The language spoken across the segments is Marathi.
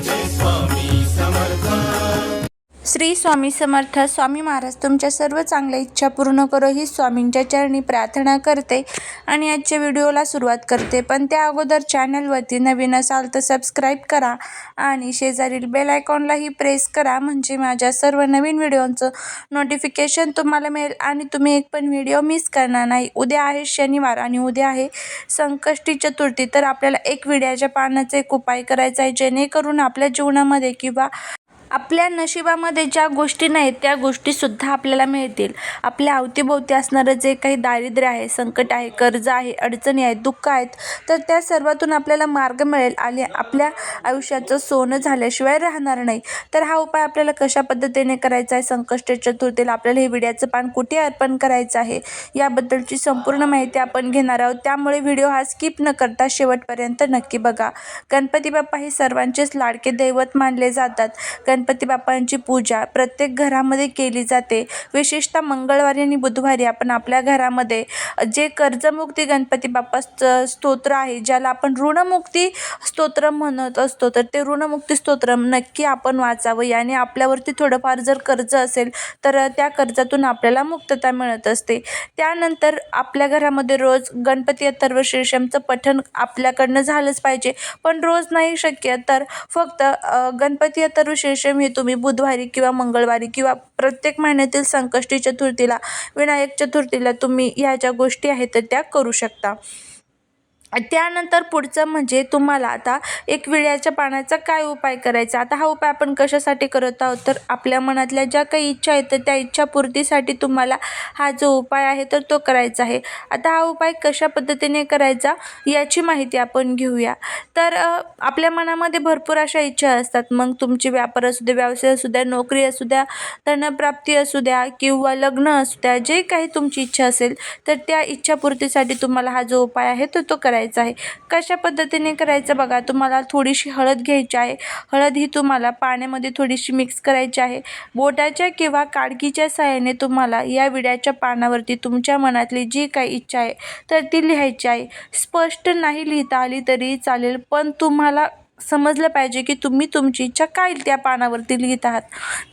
this one. श्री स्वामी समर्थ. स्वामी महाराज तुमच्या सर्व चांगल्या इच्छा पूर्ण करो ही स्वामींच्या चरणी प्रार्थना करते आणि आजच्या व्हिडिओला सुरुवात करते. पण त्या अगोदर चॅनलवरती नवीन असाल तर सबस्क्राईब करा आणि शेजारील बेल आयकॉनलाही प्रेस करा म्हणजे माझ्या सर्व नवीन व्हिडिओंचं नोटिफिकेशन तुम्हाला मिळेल आणि तुम्ही एक पण व्हिडिओ मिस करणार नाही. उद्या आहे शनिवार आणि उद्या आहे संकष्टी चतुर्थी तर आपल्याला एक विड्याच्या पानाचा एक उपाय करायचा आहे जेणेकरून आपल्या जीवनामध्ये किंवा आपल्या नशिबामध्ये ज्या गोष्टी नाहीत त्या गोष्टीसुद्धा आपल्याला मिळतील. आपल्या अवतीभोवती असणारं जे काही दारिद्र्य आहे संकट आहे कर्ज आहे अडचणी आहेत दुःख आहेत तर त्या सर्वातून आपल्याला मार्ग मिळेल आणि आपल्या आयुष्याचं सोनं झाल्याशिवाय राहणार नाही. तर हा उपाय आपल्याला कशा पद्धतीने करायचा आहे? संकष्ट चतुर्थीला आपल्याला हे विड्याचं पान कुठे अर्पण करायचं आहे? याबद्दलची संपूर्ण माहिती आपण घेणार आहोत. त्यामुळे व्हिडिओ हा स्किप न करता शेवटपर्यंत नक्की बघा. गणपती बाप्पा हे सर्वांचेच लाडके दैवत मानले जातात. गण गणपती बाप्पांची पूजा प्रत्येक घरामध्ये केली जाते. विशेषतः मंगळवारी आणि बुधवारी आपण आपल्या घरामध्ये जे कर्जमुक्ती गणपती बाप्पा स्तोत्र आहे ज्याला आपण ऋणमुक्ती स्तोत्र म्हणत असतो तर ते ऋणमुक्ती स्तोत्र नक्की आपण वाचावं. याने आपल्यावरती थोडंफार जर कर्ज असेल तर त्या कर्जातून आपल्याला मुक्तता मिळत असते. त्यानंतर आपल्या घरामध्ये रोज गणपती अथर्व शीर्षमचं पठण आपल्याकडनं झालंच पाहिजे. पण रोज नाही शक्य तर फक्त गणपती अथर्व शीर्षम हे तुम्ही बुधवारी किंवा मंगळवारी किंवा प्रत्येक महिन्यातील संकष्टी चतुर्थीला विनायक चतुर्थीला तुम्ही ह्या ज्या गोष्टी आहेत तर त्या करू शकता. त्यानंतर पुढचं म्हणजे तुम्हाला आता एक विड्याच्या पानाचा काय उपाय करायचा? आता हा उपाय आपण कशासाठी करत आहोत? तर आपल्या मनातल्या ज्या काही इच्छा आहेत तर त्या इच्छापूर्तीसाठी तुम्हाला हा जो उपाय आहे तर तो करायचा आहे. आता हा उपाय कशा पद्धतीने करायचा याची माहिती आपण घेऊया. तर आपल्या मनामध्ये भरपूर अशा इच्छा असतात. मग तुमची व्यापार असू द्या व्यवसाय असू द्या नोकरी असू द्या धनप्राप्ती असू द्या किंवा लग्न असू द्या जे काही तुमची इच्छा असेल तर त्या इच्छापूर्तीसाठी तुम्हाला हा जो उपाय आहे तर तो करायचा. करायचं आहे? कशा पद्धतीने करायचं? बघा तुम्हाला थोडीशी हळद घ्यायची आहे. हळद ही तुम्हाला पाण्यामध्ये थोडीशी मिक्स करायची आहे. बोटाच्या किंवा काडकीच्या सहाय्याने तुम्हाला या विड्याच्या पानावरती तुमच्या मनातली जी काही इच्छा आहे तर ती लिहायची आहे. स्पष्ट नाही लिहिता आली तरी चालेल पण तुम्हाला समजलं पाहिजे की तुम्ही तुमची इच्छा काय त्या पानावरती लिहित आहात.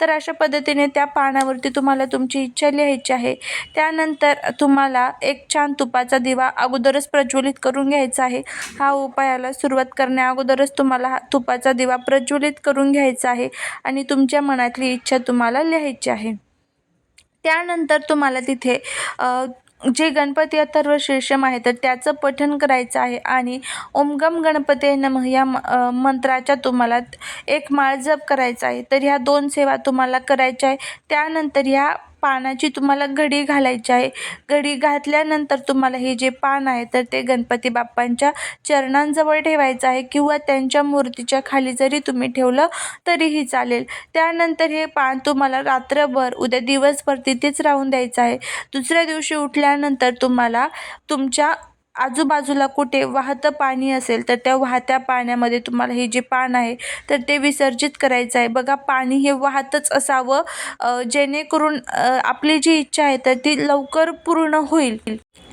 तर अशा पद्धतीने त्या पानावरती तुम्हाला तुमची इच्छा लिहायची आहे. त्यानंतर तुम्हाला एक छान तुपाचा दिवा अगोदरच प्रज्वलित करून घ्यायचा आहे. हा उपायाला सुरुवात करण्या अगोदरच तुम्हाला हा तुपाचा दिवा प्रज्वलित करून घ्यायचा आहे आणि तुमच्या मनातली इच्छा तुम्हाला लिहायची आहे. त्यानंतर तुम्हाला तिथे जे गणपती अथर्वशीर्षम आहे तर त्याचं पठण करायचं आहे आणि ओम गम गणपते नमः या मंत्राच्या तुम्हाला एक माळ जप करायचा आहे. तर ह्या दोन सेवा तुम्हाला करायच्या आहे. त्यानंतर ह्या पानाची तुम्हाला घडी घालायची आहे. घडी घातल्यानंतर तुम्हाला हे जे पान आहे तर ते गणपती बाप्पांच्या चरणांजवळ ठेवायचं आहे किंवा त्यांच्या मूर्तीच्या खाली जरी तुम्ही ठेवलं तरीही चालेल. त्यानंतर हे पान तुम्हाला रात्रभर उद्या दिवसभर तिथेच राहून द्यायचं आहे. दुसऱ्या दिवशी उठल्यानंतर तुम्हाला तुमच्या आजूबाजूला कुठे वाहतं पाणी असेल तर त्या वाहत्या पाण्यामध्ये तुम्हाला हे जे पान आहे तर ते विसर्जित करायचं आहे. बघा पाणी हे वाहतच असावं जेणेकरून आपली जी इच्छा आहे तर ती लवकर पूर्ण होईल.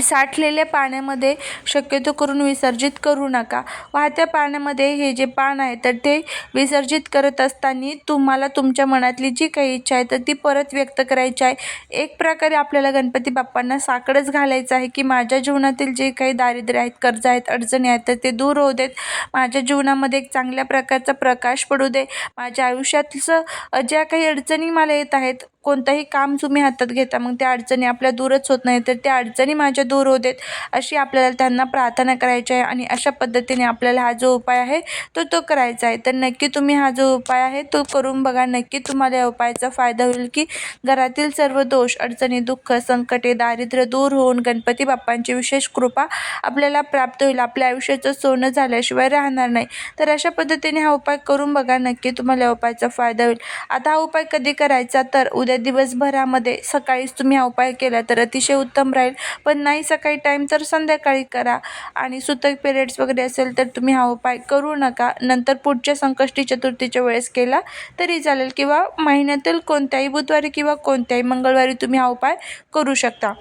साठलेल्या पाण्यामध्ये शक्यतो करून विसर्जित करू नका. वाहत्या पाण्यामध्ये हे जे पान आहे तर ते विसर्जित करत असताना तुम्हाला तुमच्या मनातली जी काही इच्छा आहे तर ती परत व्यक्त करायची आहे. एक प्रकारे आपल्याला गणपती बाप्पांना साकडंच घालायचं आहे की माझ्या जीवनातील जे काही दारिद्र्य आहेत कर्ज आहेत अडचणी आहेत तर ते दूर होऊ देत. माझ्या जीवनामध्ये एक चांगल्या प्रकारचा प्रकाश पडू दे. माझ्या आयुष्यातलं ज्या काही अडचणी मला येत आहेत कोणतंही काम तुम्ही हातात घेता मग त्या अडचणी आपल्या दूरच होत नाही तर त्या अडचणी माझ्या दूर होऊ देत अशी आपल्याला त्यांना प्रार्थना करायची आहे आणि अशा पद्धतीने आपल्याला हा जो उपाय आहे तो तो करायचा आहे. तर नक्की तुम्ही हा जो उपाय आहे तो करून बघा. नक्की तुम्हाला या उपायाचा फायदा होईल की घरातील सर्व दोष अडचणी दुःख संकटे दारिद्र्य दूर होऊन गणपती बाप्पांची विशेष कृपा आपल्याला प्राप्त होईल. आपल्या आयुष्याचं सोनं झाल्याशिवाय राहणार नाही. तर अशा पद्धतीने हा उपाय करून बघा. नक्की तुम्हाला या उपायाचा फायदा होईल. आता हा उपाय कधी करायचा? तर उद्या उद्या दिवसभरामध्ये सकाळीच तुम्ही हा उपाय केला तर अतिशय उत्तम राहील. पण नाही सकाळी टाईम तर संध्याकाळी करा. आणि सुतक पिरियड्स वगैरे असेल तर तुम्ही हा उपाय करू नका. नंतर पुढच्या संकष्टी चतुर्थीच्या वेळेस केला तरी चालेल. किंवा महिन्यातील कोणत्याही बुधवारी किंवा कोणत्याही मंगळवारी तुम्ही हा उपाय करू शकता.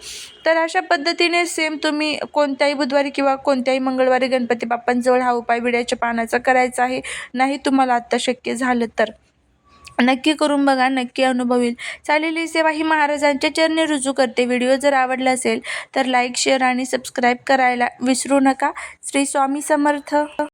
तर अशा पद्धतीने सेम तुम्ही कोणत्याही बुधवारी किंवा कोणत्याही मंगळवारी गणपती बाप्पांजवळ हा उपाय विड्याच्या पानाचा करायचा आहे. नाही तुम्हाला आत्ता शक्य झालं तर. नक्की करून बघा नक्की अनुभव येईल. चालेल ही सेवा ही महाराजांच्या चरणी रुजू करते. व्हिडिओ जर आवडला असेल तर लाईक शेअर आणि सबस्क्राईब करायला विसरू नका. श्री स्वामी समर्थ.